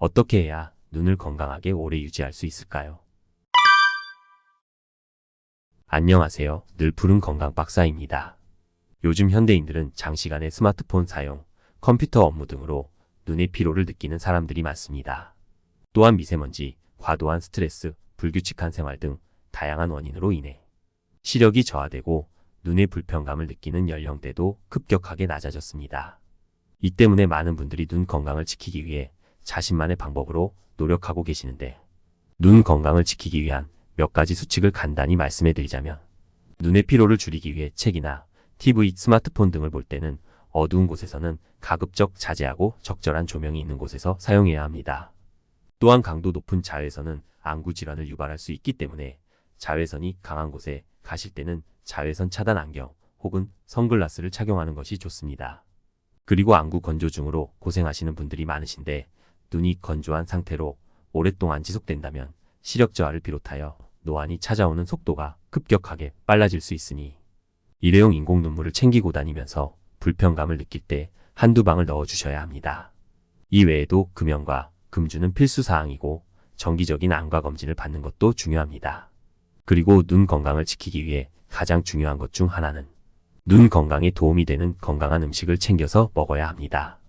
어떻게 해야 눈을 건강하게 오래 유지할 수 있을까요? 안녕하세요. 늘 푸른 건강 박사입니다. 요즘 현대인들은 장시간의 스마트폰 사용, 컴퓨터 업무 등으로 눈의 피로를 느끼는 사람들이 많습니다. 또한 미세먼지, 과도한 스트레스, 불규칙한 생활 등 다양한 원인으로 인해 시력이 저하되고 눈의 불편감을 느끼는 연령대도 급격하게 낮아졌습니다. 이 때문에 많은 분들이 눈 건강을 지키기 위해 자신만의 방법으로 노력하고 계시는데 눈 건강을 지키기 위한 몇 가지 수칙을 간단히 말씀해 드리자면 눈의 피로를 줄이기 위해 책이나 TV, 스마트폰 등을 볼 때는 어두운 곳에서는 가급적 자제하고 적절한 조명이 있는 곳에서 사용해야 합니다. 또한 강도 높은 자외선은 안구 질환을 유발할 수 있기 때문에 자외선이 강한 곳에 가실 때는 자외선 차단 안경 혹은 선글라스를 착용하는 것이 좋습니다. 그리고 안구 건조증으로 고생하시는 분들이 많으신데 눈이 건조한 상태로 오랫동안 지속된다면 시력 저하를 비롯하여 노안이 찾아오는 속도가 급격하게 빨라질 수 있으니 일회용 인공 눈물을 챙기고 다니면서 불편감을 느낄 때 한두 방을 넣어 주셔야 합니다. 이 외에도 금연과 금주는 필수 사항이고 정기적인 안과 검진을 받는 것도 중요합니다. 그리고 눈 건강을 지키기 위해 가장 중요한 것 중 하나는 눈 건강에 도움이 되는 건강한 음식을 챙겨서 먹어야 합니다.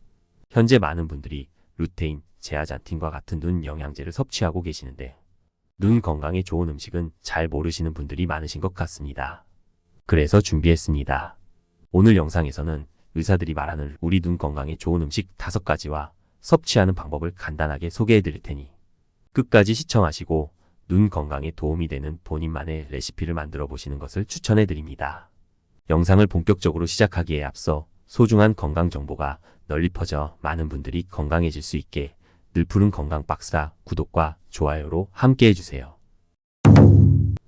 현재 많은 분들이 루테인, 제아잔틴과 같은 눈 영양제를 섭취하고 계시는데 눈 건강에 좋은 음식은 잘 모르시는 분들이 많으신 것 같습니다. 그래서 준비했습니다. 오늘 영상에서는 의사들이 말하는 우리 눈 건강에 좋은 음식 다섯 가지와 섭취하는 방법을 간단하게 소개해 드릴 테니 끝까지 시청하시고 눈 건강에 도움이 되는 본인만의 레시피를 만들어 보시는 것을 추천해 드립니다. 영상을 본격적으로 시작하기에 앞서 소중한 건강 정보가 널리 퍼져 많은 분들이 건강해질 수 있게 늘 푸른 건강 박사 구독과 좋아요로 함께 해주세요.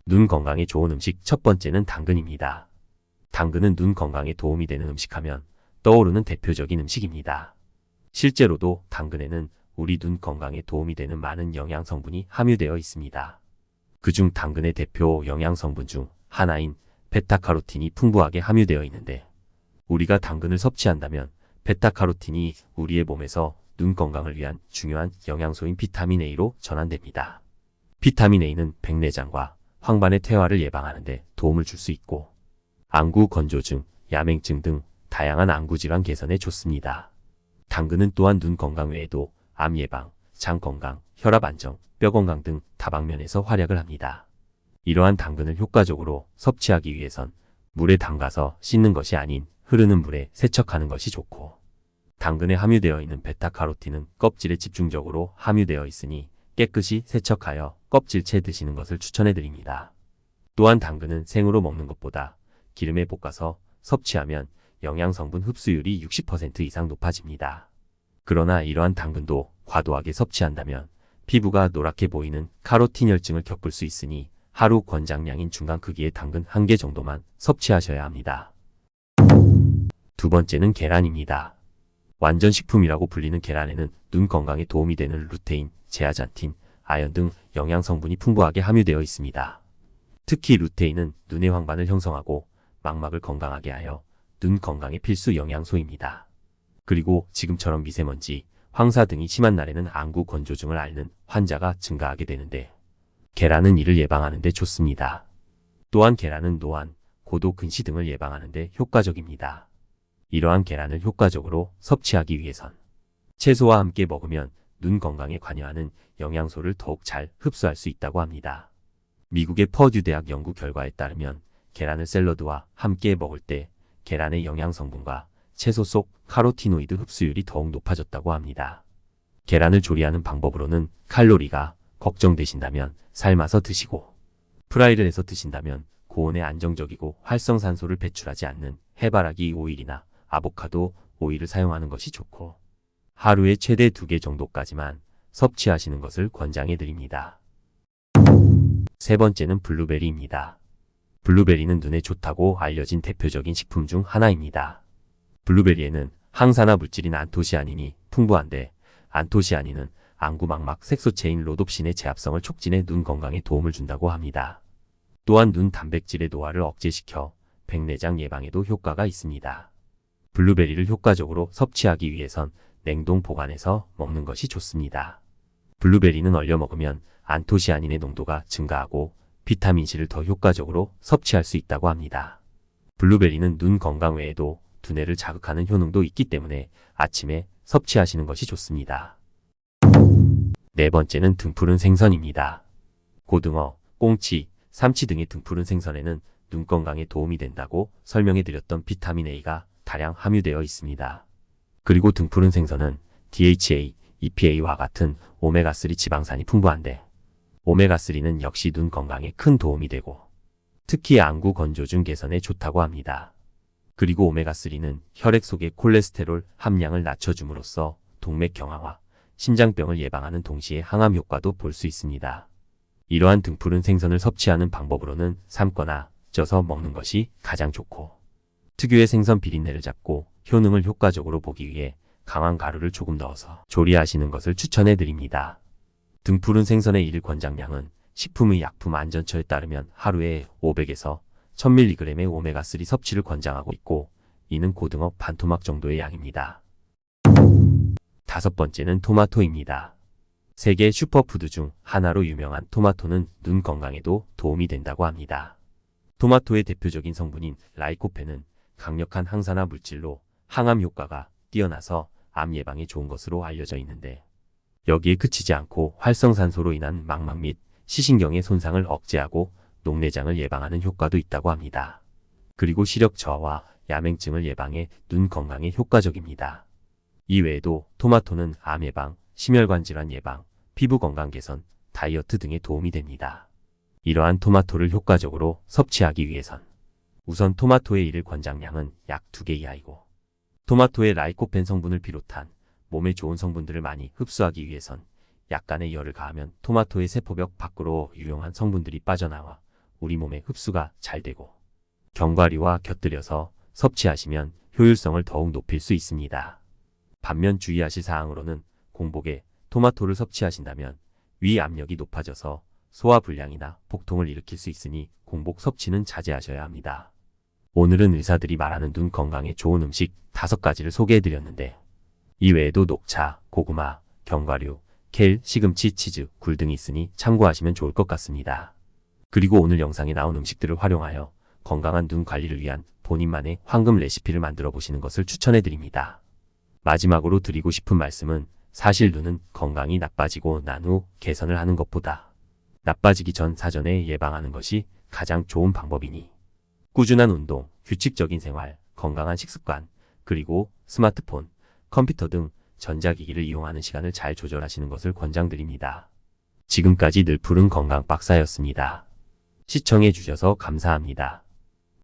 눈 건강에 좋은 음식 첫 번째는 당근입니다. 당근은 눈 건강에 도움이 되는 음식하면 떠오르는 대표적인 음식입니다. 실제로도 당근에는 우리 눈 건강에 도움이 되는 많은 영양 성분이 함유되어 있습니다. 그중 당근의 대표 영양 성분 중 하나인 베타카로틴이 풍부하게 함유되어 있는데 우리가 당근을 섭취한다면 베타카로틴이 우리의 몸에서 눈 건강을 위한 중요한 영양소인 비타민 A로 전환됩니다. 비타민 A는 백내장과 황반의 퇴화를 예방하는 데 도움을 줄 수 있고 안구 건조증, 야맹증 등 다양한 안구 질환 개선에 좋습니다. 당근은 또한 눈 건강 외에도 암 예방, 장 건강, 혈압 안정, 뼈 건강 등 다방면에서 활약을 합니다. 이러한 당근을 효과적으로 섭취하기 위해선 물에 담가서 씻는 것이 아닌 흐르는 물에 세척하는 것이 좋고 당근에 함유되어 있는 베타카로틴은 껍질에 집중적으로 함유되어 있으니 깨끗이 세척하여 껍질채 드시는 것을 추천해 드립니다. 또한 당근은 생으로 먹는 것보다 기름에 볶아서 섭취하면 영양성분 흡수율이 60% 이상 높아집니다. 그러나 이러한 당근도 과도하게 섭취한다면 피부가 노랗게 보이는 카로틴 혈증을 겪을 수 있으니 하루 권장량인 중간 크기의 당근 한 개 정도만 섭취하셔야 합니다. 두 번째는 계란입니다. 완전 식품이라고 불리는 계란에는 눈 건강에 도움이 되는 루테인, 제아잔틴, 아연 등 영양 성분이 풍부하게 함유되어 있습니다. 특히 루테인은 눈의 황반을 형성하고 망막을 건강하게 하여 눈 건강의 필수 영양소입니다. 그리고 지금처럼 미세먼지, 황사 등이 심한 날에는 안구 건조증을 앓는 환자가 증가하게 되는데 계란은 이를 예방하는 데 좋습니다. 또한 계란은 노안, 고도 근시 등을 예방하는 데 효과적입니다. 이러한 계란을 효과적으로 섭취하기 위해선 채소와 함께 먹으면 눈 건강에 관여하는 영양소를 더욱 잘 흡수할 수 있다고 합니다. 미국의 퍼듀 대학 연구 결과에 따르면 계란을 샐러드와 함께 먹을 때 계란의 영양 성분과 채소 속 카로티노이드 흡수율이 더욱 높아졌다고 합니다. 계란을 조리하는 방법으로는 칼로리가 걱정되신다면 삶아서 드시고 프라이를 해서 드신다면 고온에 안정적이고 활성산소를 배출하지 않는 해바라기 오일이나 아보카도 오일을 사용하는 것이 좋고 하루에 최대 2개 정도까지만 섭취하시는 것을 권장해 드립니다. 세 번째는 블루베리입니다. 블루베리는 눈에 좋다고 알려진 대표적인 식품 중 하나입니다. 블루베리에는 항산화 물질인 안토시아닌이 풍부한데 안토시아닌은 안구망막 색소체인 로놉신의 제합성을 촉진해 눈 건강에 도움을 준다고 합니다. 또한 눈 단백질의 노화를 억제시켜 백내장 예방에도 효과가 있습니다. 블루베리를 효과적으로 섭취하기 위해선 냉동 보관해서 먹는 것이 좋습니다. 블루베리는 얼려 먹으면 안토시아닌의 농도가 증가하고 비타민C를 더 효과적으로 섭취할 수 있다고 합니다. 블루베리는 눈 건강 외에도 두뇌를 자극하는 효능도 있기 때문에 아침에 섭취하시는 것이 좋습니다. 네 번째는 등푸른 생선입니다. 고등어, 꽁치, 삼치 등의 등푸른 생선에는 눈 건강에 도움이 된다고 설명해 드렸던 비타민 A가 다량 함유되어 있습니다. 그리고 등푸른 생선은 DHA, EPA와 같은 오메가3 지방산이 풍부한데 오메가3는 역시 눈 건강에 큰 도움이 되고 특히 안구 건조증 개선에 좋다고 합니다. 그리고 오메가3는 혈액 속의 콜레스테롤 함량을 낮춰줌으로써 동맥 경화와 심장병을 예방하는 동시에 항암 효과도 볼 수 있습니다. 이러한 등푸른 생선을 섭취하는 방법으로는 삶거나 쪄서 먹는 것이 가장 좋고 특유의 생선 비린내를 잡고 효능을 효과적으로 보기 위해 강한 가루를 조금 넣어서 조리하시는 것을 추천해 드립니다. 등푸른 생선의 일 권장량은 식품의 약품 안전처에 따르면 하루에 500에서 1000mg의 오메가3 섭취를 권장하고 있고 이는 고등어 반 토막 정도의 양입니다. 다섯 번째는 토마토입니다. 세계 슈퍼푸드 중 하나로 유명한 토마토는 눈 건강에도 도움이 된다고 합니다. 토마토의 대표적인 성분인 라이코펜은 강력한 항산화 물질로 항암 효과가 뛰어나서 암 예방에 좋은 것으로 알려져 있는데 여기에 그치지 않고 활성산소로 인한 망막 및 시신경의 손상을 억제하고 녹내장을 예방하는 효과도 있다고 합니다. 그리고 시력 저하와 야맹증을 예방해 눈 건강에 효과적입니다. 이 외에도 토마토는 암 예방, 심혈관 질환 예방, 피부 건강 개선, 다이어트 등에 도움이 됩니다. 이러한 토마토를 효과적으로 섭취하기 위해선 우선 토마토의 일일 권장량은 약 2개 이하이고 토마토의 라이코펜 성분을 비롯한 몸에 좋은 성분들을 많이 흡수하기 위해선 약간의 열을 가하면 토마토의 세포벽 밖으로 유용한 성분들이 빠져나와 우리 몸에 흡수가 잘 되고 견과류와 곁들여서 섭취하시면 효율성을 더욱 높일 수 있습니다. 반면 주의하실 사항으로는 공복에 토마토를 섭취하신다면 위 압력이 높아져서 소화 불량이나 복통을 일으킬 수 있으니 공복 섭취는 자제하셔야 합니다. 오늘은 의사들이 말하는 눈 건강에 좋은 음식 다섯 가지를 소개해드렸는데 이 외에도 녹차, 고구마, 견과류, 케일, 시금치, 치즈, 굴 등이 있으니 참고하시면 좋을 것 같습니다. 그리고 오늘 영상에 나온 음식들을 활용하여 건강한 눈 관리를 위한 본인만의 황금 레시피를 만들어 보시는 것을 추천해 드립니다. 마지막으로 드리고 싶은 말씀은 사실 눈은 건강이 나빠지고 난 후 개선을 하는 것보다 나빠지기 전 사전에 예방하는 것이 가장 좋은 방법이니 꾸준한 운동, 규칙적인 생활, 건강한 식습관, 그리고 스마트폰, 컴퓨터 등 전자기기를 이용하는 시간을 잘 조절하시는 것을 권장드립니다. 지금까지 늘 푸른 건강 박사였습니다. 시청해 주셔서 감사합니다.